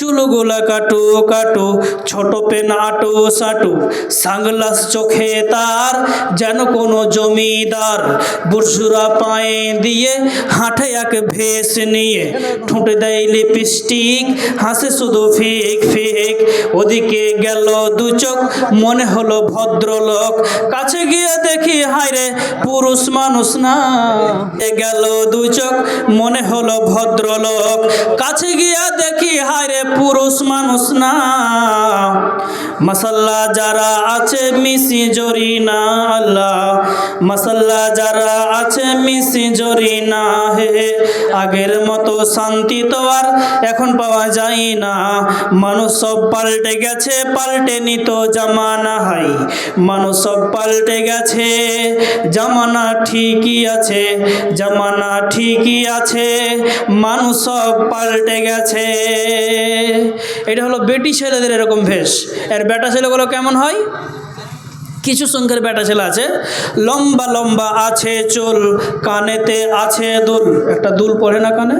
চুলগুলা কাটু কাটু, ছোট পেন আটু, সাটু। সাংলাস চোখে তার যেন কোনো জমিদার বুরসুরা পায়ে দিয়ে হাঁটে এক ভেস নিয়ে। ঠোঁটে দেয় লিপস্টিক, হাসে শুধু ফিক ফিক। ওদিকে গেল দু চোখ, মনে হলো ভদ্রলোক। কাছে গিয়ে দেখি, হায়রে, পুরুষ মানুষ না। গেল দু চোখ, মনে হলো ভদ্রলোক। কাছে গিয়ে দেখি, হায়রে পুরুষ মানুষ না। মাসাল্লা যারা আছে মিসি জরি না আল্লাহ। মাসাল্লা যারা আছে মিসি জরি না হে। আগের মতো শান্তি তো আর এখন পাওয়া যায় না। মানুষ সব পাল্টে গেছে, পাল্টে নিত জামানা হাই। মানুষ সব পাল্টে গেছে, জামানা ঠিকই আছে, জামানা ঠিকই আছে। মানুষ সব পাল্টে গেছে। এটা হলো বেটি ছেলেদের এরকম ভেষ। এর বেটা ছেলেগুলো কেমন হয়? কিছু সংখ্যার বেটা ছেলে আছে। লম্বা লম্বা, আছে, চুল, কানেতে আছে দুল। একটা দুল পড়ে না কানে?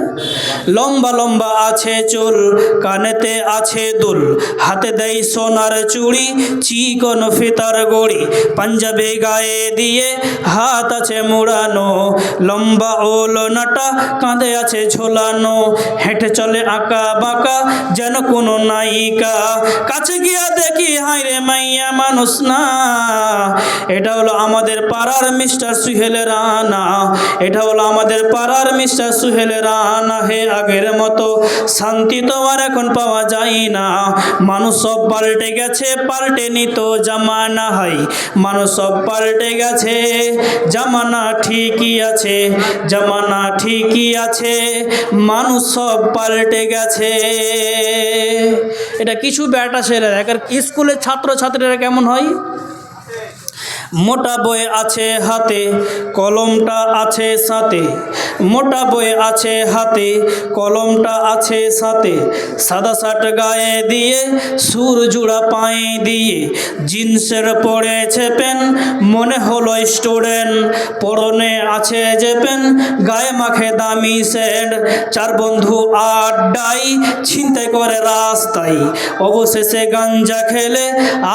লম্বা লম্বা, আছে, চুল, কানেতে আছে দুল। হাতে দেয় সোনার চুড়ি, চিকন ফিতার গড়ি। পাঞ্জাবে গায়ে দিয়ে হাত আছে মুড়ানো। লম্বা ওল নাটা, কাঁধে আছে ঝোলানো। হেঁটে চলে আঁকা বাঁকা, যেন কোনো নায়িকা। কাছে গিয়া দেখি হাই রে মাইয়া মানুষ না। এটা হলো আমাদের পাড়ার মিস্টার সুহেলের রানা। এটা হলো আমাদের পাড়ার মিস্টার সুহেলের রানা। হে আগের মতো শান্তি তো আর এখন পাওয়া যায় না। মানুষ সব পাল্টে গেছে, পাল্টে নিত জামানা হয় মানুষ সব পাল্টে গেছে, জামানা ঠিকই আছে, জামানা ঠিকই আছে। মানুষ সব পাল্টে গেছে। এটা কিছু ব্যাটা ছেলেরা, একার স্কুলের ছাত্র ছাত্রীরা কেমন হয়? মোটা বই আছে হাতে কলমটা আছে সাথে। মোটা বই আছে হাতে, কলমটা আছে সাথে। সাদা শার্ট গায়ে দিয়ে, সুর জুড়া পায়ে দিয়ে। জিন্সের পরেছে পেন মনে হলো স্টুডেন্ট। পরনে আছে যে পেন গায়ে মাখে দামি সেন্ট চার বন্ধু আড্ডাই ছিনতাই করে রাস্তায়। অবশেষে গাঞ্জা খেলে,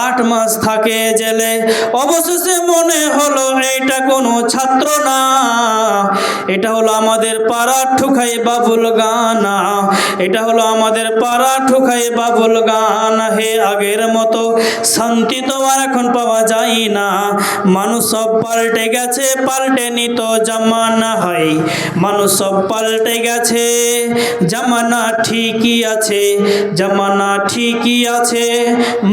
আট মাস থাকে জেলে। অবশেষে মনে হলো এইটা কোনো ছাত্র না। এটা হলো আমাদের পাড়া ঠুকাই বাবুল গানা। এটা হলো আমাদের পাড়া ঠুকাই বাবুল গানা। হে আগের মতো শান্তি তো আর এখন পাওয়া যায় না। মানুষ সব পাল্টে গেছে, পাল্টে নিত জামানা হয় মানুষ সব পাল্টে গেছে, জামানা ঠিকই আছে, জামানা ঠিকই আছে।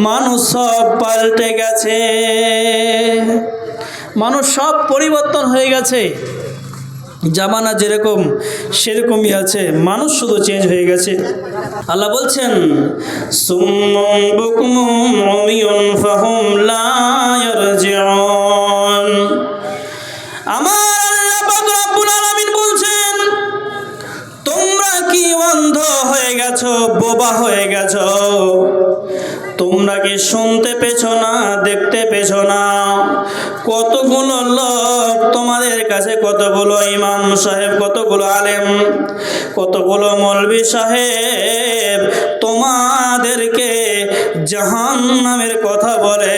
মানুষ সব পাল্টে গেছে। মানুষ সব পরিবর্তন হয়ে গেছে। জামানা যেরকম, সেরকমই আছে। মানুষ শুধু চেঞ্জ হয়ে গেছে। আল্লাহ বলছেন বলছেন, তোমরা কি অন্ধ হয়ে গেছো, বোবা হয়ে গেছো? তোমরা কি শুনতে পেছো না, দেখতে পেছো না? কতগুলো লোক তোমাদের কাছে, কতগুলো ইমাম সাহেব, কতগুলো আলেম, কতগুলো মৌলবি সাহেব তোমাদেরকে জাহান নামের কথা বলে,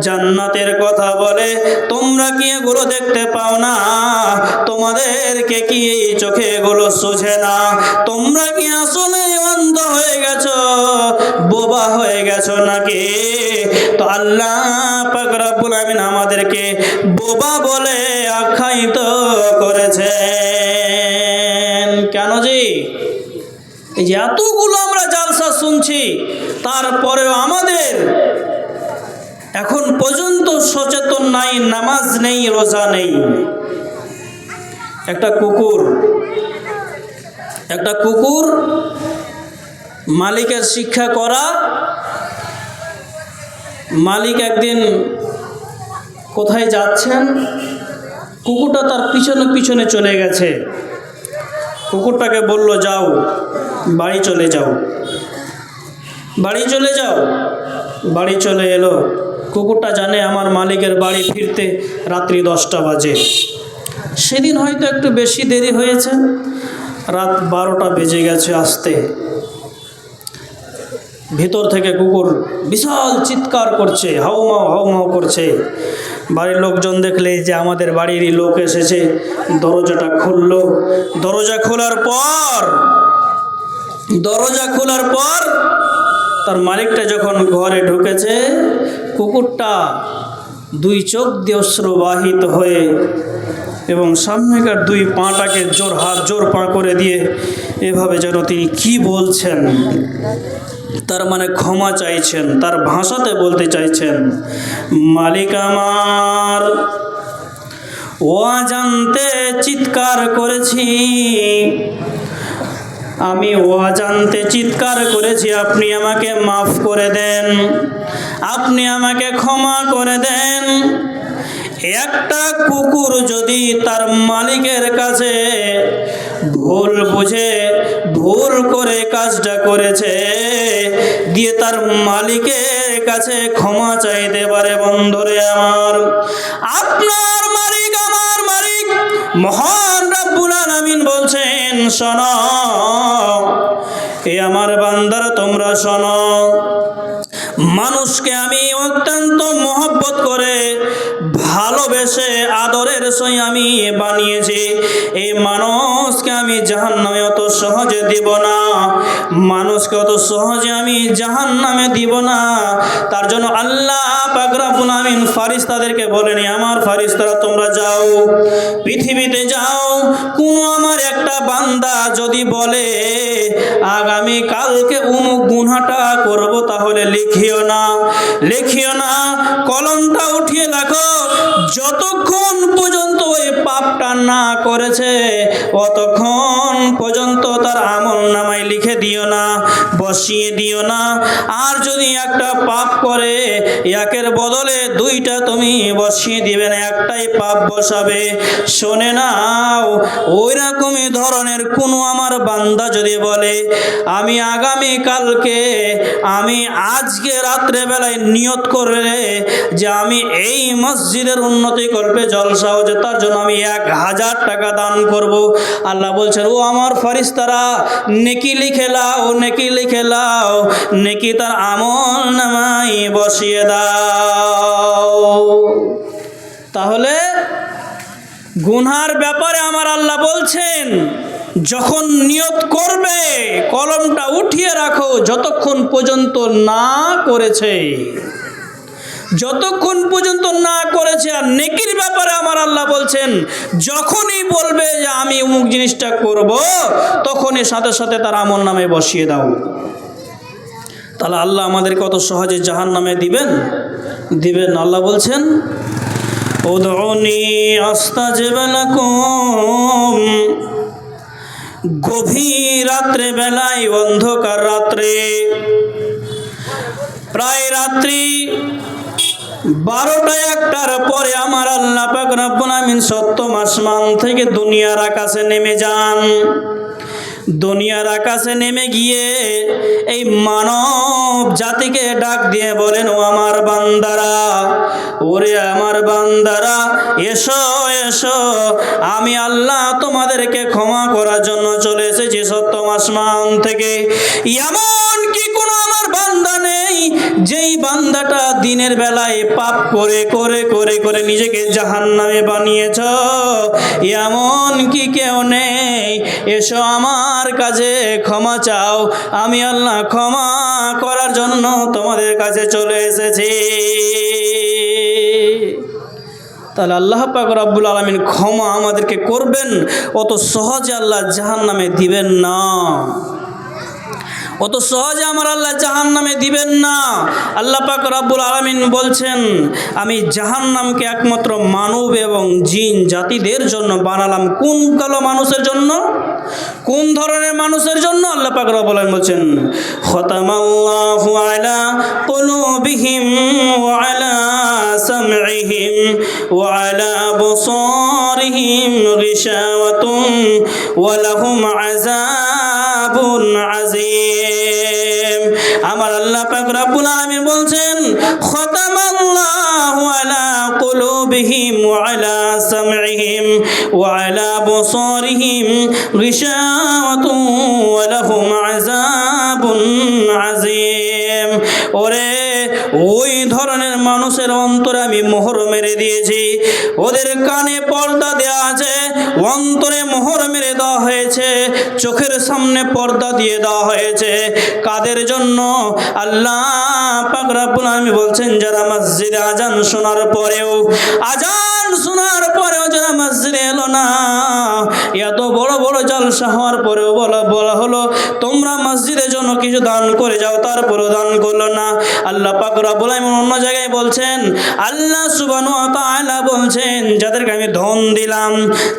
জান্নাতের কথা বলে, তোমরা কি এগুলো দেখতে পাও না? তোমাদেরকে কি চোখে এগুলো সুঝে না? তোমরা কি আসলে বোবা হয়ে গেছো নাকি? তো আল্লাহ রব্বুল আমিন আমাদেরকে বোবা বলে আখ্যায়িত করেছেন। কেন জি? এই এতগুলো আমরা জালসা শুনছি, তারপরেও আমাদের এখন পর্যন্ত সচেতন নাই, নামাজ নেই, রোজা নেই। একটা কুকুর একটা কুকুর মালিকের শিক্ষা করা। মালিক একদিন কোথায় যাচ্ছেন? কুকুরটা তার পিছনে পিছনে চলে গেছে। কুকুরটাকে বলল, যাও, বাড়ি চলে যাও। বাড়ি চলে যাও। বাড়ি চলে এলো। কুকুরটা জানে আমার মালিকের বাড়ি ফিরতে রাত্রি দশটা বাজে। সেদিন হয়তো একটু বেশি দেরি হয়েছে। রাত বারোটা বেজে গেছে আসতে। ভিতর থেকে কুকুর বিশাল চিৎকার করছে হাউমাও হাউমাও করছে। বাড়ির লোকজন দেখলে যে আমাদের বাড়িরই লোক এসেছে, দরজাটা খুললো। দরজা খোলার পর, দরজা খোলার পর তার মালিকটা যখন ঘরে ঢুকেছে, কুকুরটা দুই চোখ দিয়ে হয়ে এবং সামনেকার দুই পাটাকে জোর হাত, জোর পা করে দিয়ে এভাবে যেন তিনি কি বলছেন। তার মানে ক্ষমা চাইছেন, তার ভাষাতে বলতে চাইছেন, মালিক আমার, ও জানতে চিৎকার করেছি। আমি অজান্তে চিৎকার করেছি, আপনি আমাকে মাফ করে দেন, আপনি আমাকে ক্ষমা করে দেন। একটা কুকুর যদি তার মালিকের কাছে ভুল বুঝে ভুল করে কাজটা করেছে দিয়ে তার মালিকের কাছে ক্ষমা চাইতে পারে বন্ধুরে আমার। আপনার মালিক আমার মালিক, মহান রব্বুল আলামিন বলছেন, শোনো। এ আমার বান্দার, তোমরা শোনো। মানুষকে আমি অত্যন্ত মহব্বত করে ভালোবেসে আদরের সই আমি বানিয়েছি। এই মানুষকে আমি জাহান নামে অত সহজে দিব না। মানুষকে অত সহজে আমি জাহান নামে দিব না। তার জন্য আল্লাহ পাকরাবুল আমিন ফারিস্তাদেরকে বলেনি আমার ফারিস্তারা তোমরা যাও, পৃথিবীতে যাও। কোনো আমার একটা বান্দা যদি বলে, আগামী কালকে উমুক গুনাটা করব, তাহলে লিখিও না। লিখিও না কলমটা উঠিয়ে রাখো যতক্ষণ পর্যন্ত ওই পাপটা না করেছে, অতক্ষণ পর্যন্ত তার আমল নামায় লিখে দিও না। বসিয়ে দিও না। আর যদি একটা পাপ করে, একের বদলে দুইটা তুমি বসিয়ে দিবে না, একটাই পাপ বসাবে। শোনে নাও ওই রকমই ধরনের কোনো আমার বান্দা যদি বলে, আমি আগামী কালকে আমি আজকে রাত্রে বেলায় নিয়ত করলে যে আমি এই মসজিদের উন্নতি করবে জলসা হচ্ছে তার জন্য আমি এক হাজার টাকা দান করব। আল্লাহ বলছেন, ও আমার ফারিস্তারা নেকি লিখে লাও, নেকি লিখে লাও নেকি তার আমল নামাই বসিয়ে দাও। তাহলে গুনহার ব্যাপারে আমার আল্লাহ বলছেন, যখন নিয়ত করবে, কলমটা উঠিয়ে রাখো যতক্ষণ পর্যন্ত না করেছে। যতক্ষণ পর্যন্ত না করেছে আর আমার আল্লাহ বলছেন, যখনই বলবে যে আমি অমুক জিনিসটা করব, তখনই সাথে সাথে তার আমল নামে বসিয়ে দাও। তাহলে আল্লাহ আমাদের কত সহজে জাহান নামে দিবেন দিবেন আল্লাহ বলছেন গভীর রাত্রে বেলায়, অন্ধকার রাত্রে। প্রায় রাত্রি বারোটা একটার পরে আমার আল্লাহ পাক রব্বুল আমিন সপ্তম আসমান থেকে দুনিয়ার আকাশে নেমে যান। দুনিয়ার আকাশে নেমে গিয়ে এই মানব জাতিকে ডাক দিয়ে বলেন, ও আমার বান্দারা, ওরে আমার বান্দারা, এসো এসো। আমি আল্লাহ তোমাদেরকে ক্ষমা করার জন্য চলে এসেছি সপ্তম আসমান থেকে। এমন কি কোনো আমার বান্দা নেই যেই বান্দাটা দিনের বেলায় পাপ করে করে করে করে নিজেকে জাহান্নামে বানিয়েছ, এমন কি কেউ নেই? এসো আমার কাছে ক্ষমা চাও। আমি আল্লাহ ক্ষমা করার জন্য তোমাদের কাছে চলে এসেছি। তাহলে আল্লাহ পাক রব্বুল আলমিন ক্ষমা আমাদেরকে করবেন, অত সহজে আল্লাহ জাহান নামে দিবেন না। অত সহজে আমার আল্লাহ জাহান নামে দিবেন না। আল্লাহ পাক রব্বুল আলমিন বলছেন, আমি জাহান নামকে একমাত্র মানব এবং জিন জাতিদের জন্য বানালাম। কোন কালো মানুষের জন্য? কোন ধরনের মানুষের জন্য? আল্লাহ পাক রব্বুল আলমিন বলছেন, খতামাল্লাহু আলা কুলুবিহিম ওয়া আলা সামইহিম ওয়া আলা বসারিহিম গিশাওয়াতুন ওয়া লাহুম আযাবুন আযীম। আমার আল্লাহ পাক রব্বুল আলামিন বলছেন, খতামাল্লাহু আলা কুলুবিহিম ওয়া আলা সামইহিম ওয়া আলা বসারিহিম গিশাওয়াতুন ওয়া লাহুম আযাবুন আযীম। ওরে ওই ধরনের মানুষের অন্তরে আমি মোহর মেরে দিয়েছি। ওদের কানে পর্দা দেওয়া আছে, অন্তরে মোহর মেরে দেওয়া হয়েছে, চোখের সামনে পর্দা দিয়ে দেওয়া হয়েছে। কাদের জন্য? আল্লাহ পাক আমি বলছেন, যারা মসজিদে আজান শোনার পরেও আজান শোনার যারা মসজিদে এলো না। এত বড় বড় জলসা হওয়ার পরেও বলা বলা হলো, তোমরা মসজিদের জন্য কিছু দান করে যাও, তারপরেও দান করল না। আল্লাহ পাক রাব্বুল আলামিন অন্য জায়গায় বলছেন, আল্লাহ সুবহানাহু ওয়া তাআলা বলছেন, যাদেরকে আমি ধন দিলাম,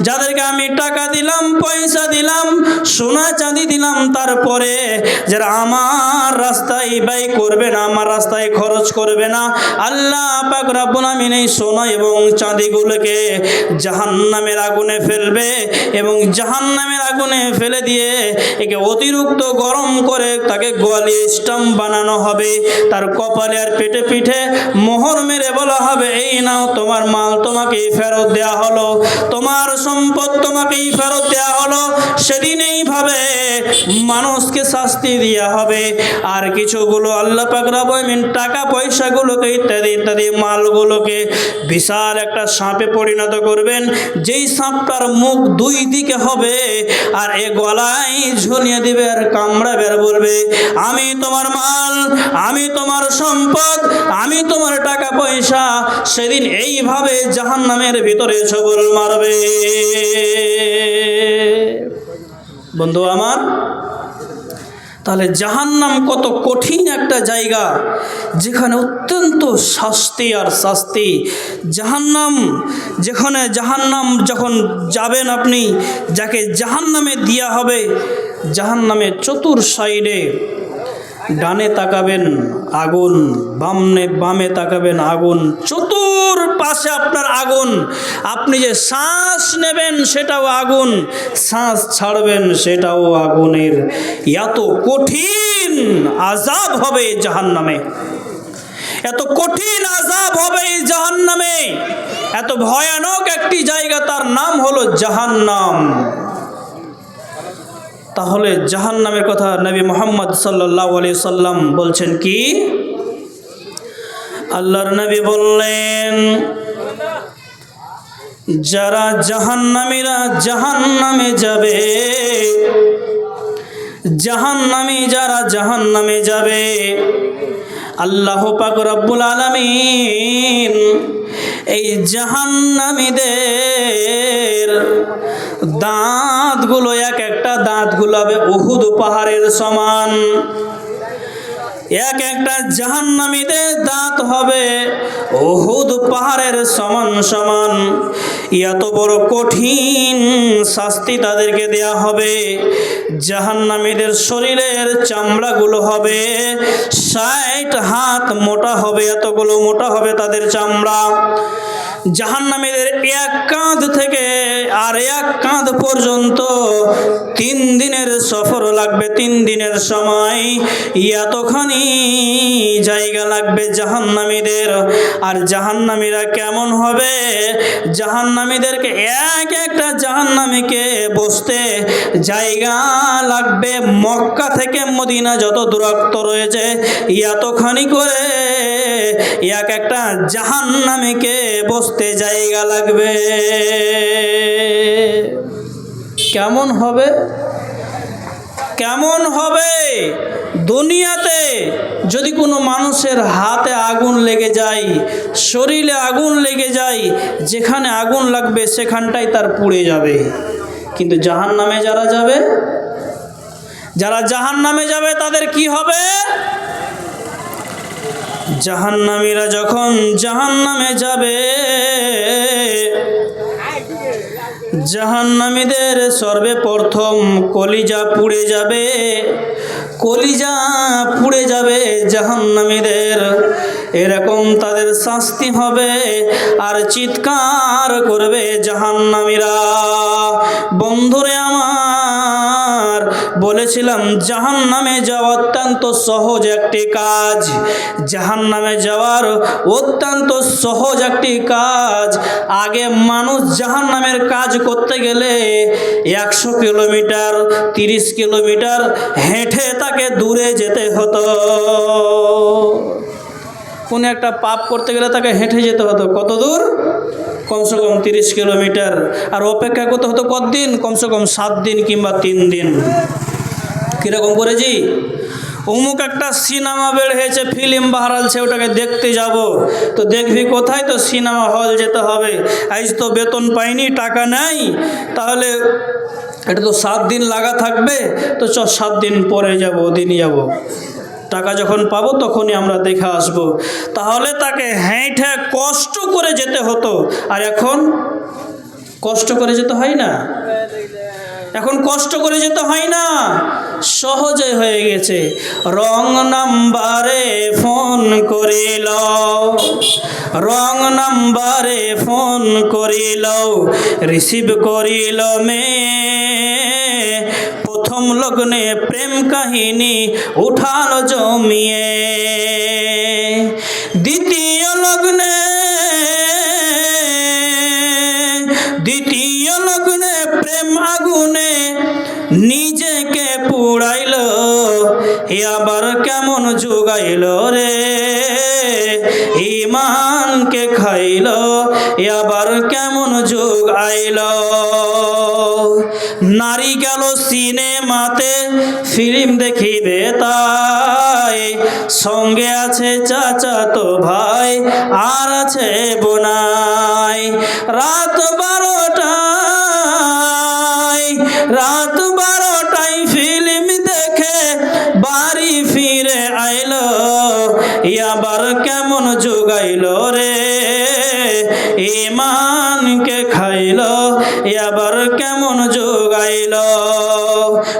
যাদেরকে আমি টাকা দিলাম, পয়সা দিলাম, সোনা চাঁদি দিলাম, তারপরে যারা আমার রাস্তায় ব্যয় করবে না, আমার রাস্তায় খরচ করবে না, আল্লাহ পাক রাব্বুল আমিন এই সোনা এবং চাঁদিগুলোকে জাহান্নামের আগুনে ফেলবে এবং জাহান্নামের আগুনে ফেলে দিয়ে একে অতিরিক্ত গরম করে তাকে গোয়ালিয়ে স্টাম্প বানানো হবে। তার কপালে আর পেটে পিঠে মোহর মেরে বলা হবে, এই নাও, তোমার মাল তোমাকেই ফেরত দেওয়া হলো, তোমার সম্পদ তোমাকেই ফেরত দেওয়া হলো। সেদিন এইভাবে মানুষকে শাস্তি দেওয়া হবে। আর কিছুগুলো আল্লাহ পাক রাবমিন টাকা পয়সাগুলোকে ইত্যাদি ইত্যাদি মালগুলোকে বিশাল একটা সাপে পরিণত করবেন যেই সাপটার মুখ দুই দিকে হবে আর এ গলায় ঝুলিয়ে দিবে আর কামড়াবে আর বলবে, আমি তোমার মাল, আমি তোমার সম্পদ, আমি তোমার টাকা পয়সা সেদিন এইভাবে জাহান্নামের ভিতরে ছবল মারবে। বন্ধু আমার তাহলে জাহান্নাম কত কঠিন একটা জায়গা, যেখানে অত্যন্ত শাস্তি আর শাস্তি। জাহান্নাম, যেখানে জাহান্নাম যখন যাবেন আপনি, যাকে জাহান্নামে দিয়া হবে, জাহান্নামের চতুর সাইডে ডানে তাকাবেন আগুন, বামনে, বামে তাকাবেন আগুন চতুর পাশে আপনার আগুন। আপনি যে শ্বাস নেবেন সেটাও আগুন, শ্বাস ছাড়বেন সেটাও আগুনের। এত কঠিন আজাব হবে জাহান নামে এত কঠিন আজাব হবে এই জাহান্নামে। এত ভয়ানক একটি জায়গা, তার নাম হলো জাহান্নাম। তাহলে জাহান নামের কথা নবী মোহাম্মদ সাল্লাহ আলি সাল্লাম বলছেন কি? আল্লাহর নবী বললেন, যারা জাহান নামীরা জাহান নামে যাবে, জাহান্নামী যারা জাহান নামে যাবে, আল্লাহ পাক রব্বুল আলামিন এই জাহান্নামীদের দাঁতগুলো এক একটা দাঁতগুলো হবে উহুদ পাহাড়ের সমান। এক একটা জাহান্নামীদের দাঁত হবে। ওহুদ পাহাড়ের সমান সমান। এত বড় কঠিন শাস্তি তাদেরকে দেয়া হবে। জাহান্নামীদের শরীরের চামড়াগুলো হবে। ষাট হাত মোটা হবে, এতগুলো মোটা হবে তাদের চামড়া। জাহান্নামীদের এক কাঁধ থেকে আর এক কাঁধ পর্যন্ত তিন দিনের সফর লাগবে, তিন দিনের সময়। এতখানি জায়গা লাগবে জাহান্নামীদের। আর জাহান্নামীরা কেমন হবে? জাহান্নামীদেরকে এক একটা জাহান্নামীকে বসতে জায়গা লাগবে। মক্কা থেকে মদিনা যত দূরত্ব রয়েছে, এতখানি করে এক একটা জাহান্নামীকে বসতে জায়গা লাগবে। কেমন হবে? কেমন হবে? দুনিয়াতে যদি কোনো মানুষের হাতে আগুন লেগে যায়, শরীরে আগুন লেগে যায়, যেখানে আগুন লাগবে সেখানটাই তার পুড়ে যাবে। কিন্তু জাহান নামে যারা যাবে, যারা জাহান নামে যাবে তাদের কি হবে? জাহান্নামীরা যখন জাহান্নামে যাবে জাহান্নামীদের সর্বপ্রথম কলিজা পুড়ে যাবে, কলিজা পুড়ে যাবে জাহান্নামীদের। এরকম তাদের শাস্তি হবে আর চিৎকার করবে জাহান্নামীরা। বন্ধুরে বলেছিলাম জাহান নামে যাওয়া অত্যন্ত সহজ একটি কাজ। জাহান নামে যাওয়ার অত্যন্ত সহজ একটি কাজ। আগে মানুষ জাহান নামের কাজ করতে গেলে একশো কিলোমিটার, তিরিশ কিলোমিটার হেঁটে তাকে দূরে যেতে হতো। কোনো একটা পাপ করতে গেলে তাকে হেঁটে যেতে হতো। কত দূর? কমসে কম তিরিশ কিলোমিটার। আর অপেক্ষা করতে হতো কতদিন? কমসে কম সাত দিন কিংবা তিন দিন। কীরকম করেছি অমুক একটা সিনেমা বের হয়েছে, ফিল্ম বাহারালছে ওটাকে দেখতে যাব। তো দেখবি কোথায়? তো সিনেমা হল যেতে হবে। আজ তো বেতন পাইনি, টাকা নাই। তাহলে এটা তো সাত দিন লাগা থাকবে। তো চ, সাত দিন পরে যাব, ওদিনই যাব। টাকা যখন পাবো তখনই আমরা দেখে আসব। তাহলে তাকে হেঁটে কষ্ট করে যেতে হতো। আর এখন কষ্ট করে যেতে হয় না? এখন কষ্ট করে যেতে হয় না? সহজে হয়ে গেছে। রং নাম্বারে ফোন করিল। রং নাম্বারে ফোন করিল। রিসিভ করিল মে প্রথম লগ্নে প্রেম কাহিনী উঠাল জমিয়ে। দ্বিতীয় লগ্নে দ্বিতীয় লগ্নে প্রেম আগুনে নিজেকে পুড়াইল, এ আবার কেমন যোগাইল রে? ইমানকে খাইল আবার কেমন যোগ আইল? নারী গেল সিনেমাতে, ফিল্ম দেখিবে তাই। সঙ্গে আছে চাচা তো ভাই, আর আছে বোনাই। রাত বারোটায় আবার কেমন যোগাইল রে? ইমানকে খাইল। আবার কেমন যোগাইল?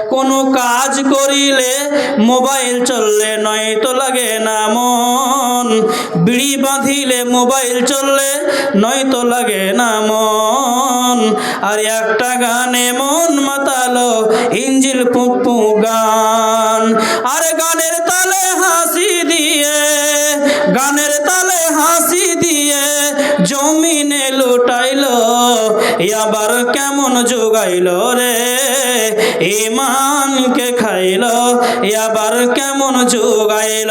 কোনো কাজ করিলে মোবাইল চললে নয় তো লাগে না মন। বিড়ি বাঁধিলে মোবাইল চললে নয় তো লাগে না মন। আর একটা গানে মন মাতালো, ইঞ্জিল পুপু গান। আর গানের তালে হাসি গানের তালে হাসি দিয়ে জমিনে লুটাইলো আবার কেমন যোগাইল রে? ইমানকে খাইল আবার কেমন যোগাইল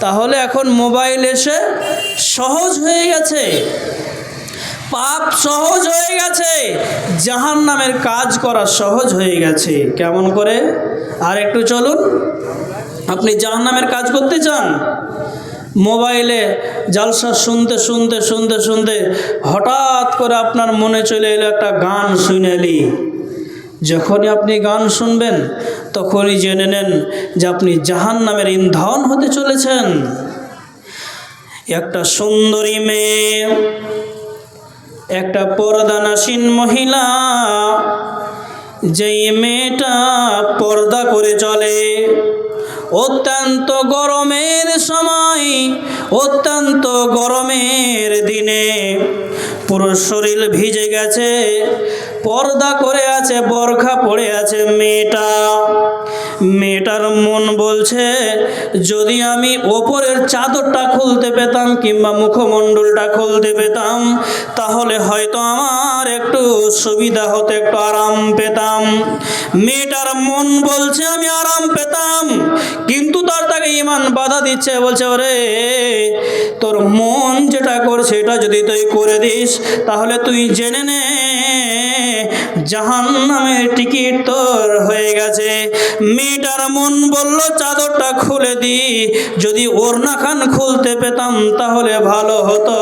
তাহলে এখন মোবাইল এসে সহজ হয়ে গেছে। পাপ সহজ হয়ে গেছে। জাহান নামের কাজ করা সহজ হয়ে গেছে। কেমন করে? আর একটু চলুন। আপনি জাহান নামের কাজ করতে চান? মোবাইলে জালসা শুনতে শুনতে শুনতে শুনতে হঠাৎ করে আপনার মনে চলে এলো একটা গান শুনেলি যখনই আপনি গান শুনবেন, তখনই জেনে নেন যে আপনি জাহান নামের ইন্ধন হতে চলেছেন। একটা সুন্দরী মেয়ে, একটা পর্দানাসীন মহিলা, যেই মেয়েটা পর্দা করে চলে অত্যন্ত গরমের সময়, অত্যন্ত গরমের দিনে পুরো শরীর ভিজে গেছে, পর্দা করে আছে, বরখা পড়ে আছে মেয়েটা। মেয়েটার মন বলছে, যদি আমি ওপরের চাদরটা খুলতে পেতাম কিংবা মুখমণ্ডলটা খুলতে পেতাম, তাহলে হয়তো আমার একটু সুবিধা হতো, একটু আরাম পেতাম। মেয়েটার মন বলছে, আমি আরাম পেতাম। কিন্তু তার তাকে ইমান বাধা দিচ্ছে, বলছে, ওরে, তোর মন যেটা করছে, এটা যদি তুই করে দিস, তাহলে তুই জেনে নে জাহান নামের টিকিট তোর হয়ে গেছে। মেয়েটার মন বলল, চাদরটা খুলে দি। যদি ওড়না খান খুলতে পেতাম তাহলে ভালো হতো।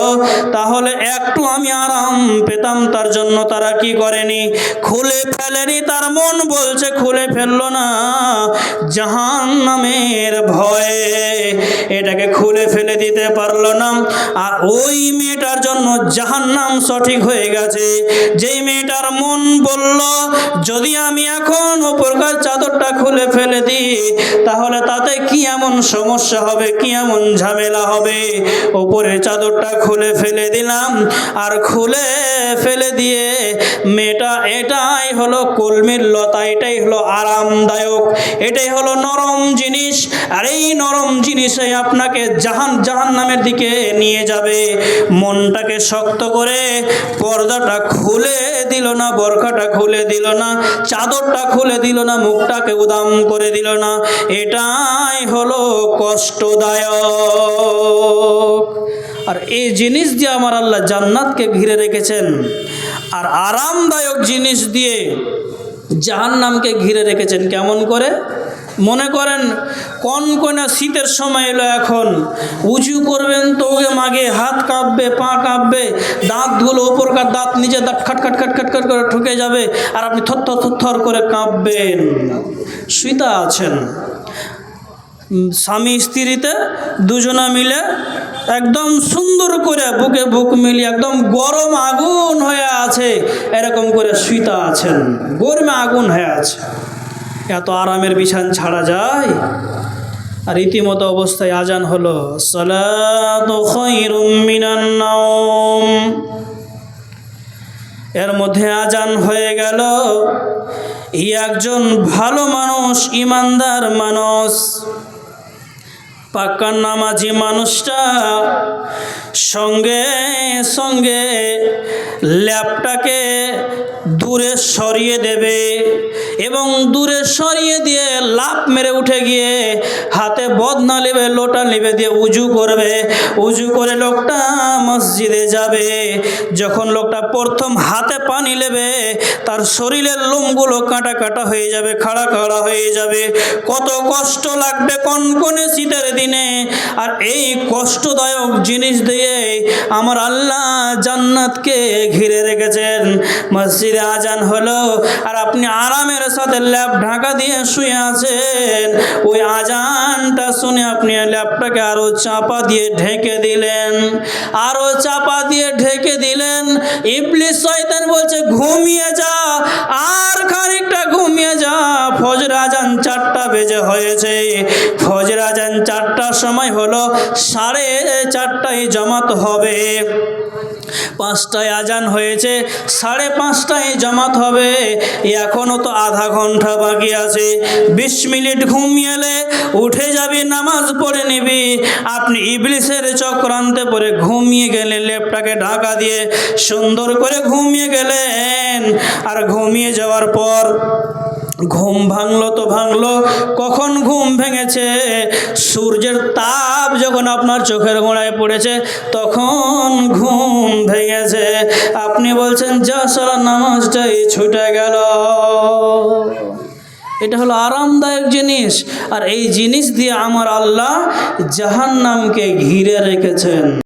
তাহলে একটু আমি আরাম পেতাম, তার জন্য তারা কি করেনি? খুলে ফেলেনি, তার মন বলছে, খুলে ফেলল না। জাহান নামের ভয়ে এটাকে খুলে ফেলে দিতে পারল না। আর ওই মেয়েটার জন্য জাহান্নাম সঠিক হয়ে গেছে। যেই মেয়েটার মন বলল, যদি আমি এখন উপরকার চাদরটা খুলে ফেলে দিই, তাহলে তাতে কি এমন সমস্যা হবে, কি এমন ঝামেলা হবে? ওপরের চাদরটা খুলে ফেলে দিলাম। আর খুলে ফেলে দিয়ে মেয়েটা, এটাই হলো কলমির লতা, এটাই হলো আরামদায়ক, এটাই হলো নরম জিনিস। আর এই নরম জিনিসে আপনাকে জাহান জাহান নামের দিকে নিয়ে যাবে। মনটাকে শক্ত করে পর্দাটা খুলে দিল না, বরখাটা খুলে দিল না, চাদরটা খুলে দিল না, মুখটাকে উদাম করে দিল না। এটাই হলো কষ্টদায়ক। আর এই জিনিস দিয়ে আমার আল্লাহ জান্নাতকে ঘিরে রেখেছেন। আর আরামদায়ক জিনিস দিয়ে জাহান্নামকে ঘিরে রেখেছেন কেমন করে? মনে করেন, কোন কোন শীতের সময় এলো এখন। উঁচু করবেন তো মাগে, হাত কাঁপবে, পা কাঁপবে, দাঁতগুলো ওপরকার দাঁত নিচে দাঁত খাট খাট খাট খাট করে ঠুকে যাবে, আর আপনি থর থর করে কাঁপবেন। সীতা আছেন। স্বামী স্ত্রীতে দুজনা মিলে একদম সুন্দর করে বুকে বুক মিলিয়ে একদম গরম আগুন হয়ে আছে, এরকম করে শুইতা আছেন। গরমে আগুন হয়ে আছে। এত আরামের বিছান ছাড়া যায়? আর রীতিমতো অবস্থায় আজান হলো এর মধ্যে আজান হয়ে গেল, ই একজন ভালো মানুষ, ইমানদার মানুষ। পাক্কা নামাজি মানুষটা সঙ্গে সঙ্গে ল্যাপটাকে দূরে সরিয়ে দেবে এবং দূরে সরিয়ে দিয়ে লাভ মেরে উঠে গিয়ে হাতে বদনা নেবে, লোটা নেবে দিয়ে উজু করবে। উজু করে লোকটা মসজিদে যাবে। যখন লোকটা প্রথম হাতে পানি নেবে, তার শরীরের লোমগুলো কাটা কাটা হয়ে যাবে, খাড়া খাড়া হয়ে যাবে। কত কষ্ট লাগবে কনকনে শীতের দিনে। আর এই কষ্টদায়ক জিনিস দিয়ে আমার আল্লাহ জান্নাতকে ঘিরে রেখেছেন। মসজিদে আজান হলো, আর আপনি আরামের সাথে ল্যাপ ঢাকা দিয়ে শুয়ে আছেন। ওই আজানটা শুনে আপনি ল্যাপটাকে আরও চাপা দিয়ে ঢেকে দিলেন। আরও চাপা দিয়ে ঢেকে দিলেন। ইবলিস শয়তান বলছে, ঘুমিয়ে যা, আর খানিকটা ঘুমিয়ে যা। ফজর আজান চারটা বেজে হয়েছে। ফজর আজান চারটার সময় হলো সাড়ে চারটায় জমাত হবে। পাঁচটায় আজান হয়েছে, সাড়ে পাঁচটায় জামাত হবে। এখনও তো আধা ঘণ্টা বাকি আছে। বিশ মিনিট ঘুমিয়েলে উঠে যাবি, নামাজ পড়ে নিবি। আপনি ইবলিসের চক্রান্তে পরে ঘুমিয়ে গেলে লেপটাকে ঢাকা দিয়ে সুন্দর করে ঘুমিয়ে গেলেন। আর ঘুমিয়ে যাওয়ার পর ঘুম ভাঙলো তো ভাঙলো, কখন ঘুম ভেঙেছে? সূর্যের তাপ যখন আপনার চোখের গোড়ায় পড়েছে, তখন ঘুম ভেঙেছে। আপনি বলছেন, যা নামাজটাই ছুটে গেল। এটা হলো আরামদায়ক জিনিস। আর এই জিনিস দিয়ে আমার আল্লাহ জাহান্নামকে ঘিরে রেখেছেন।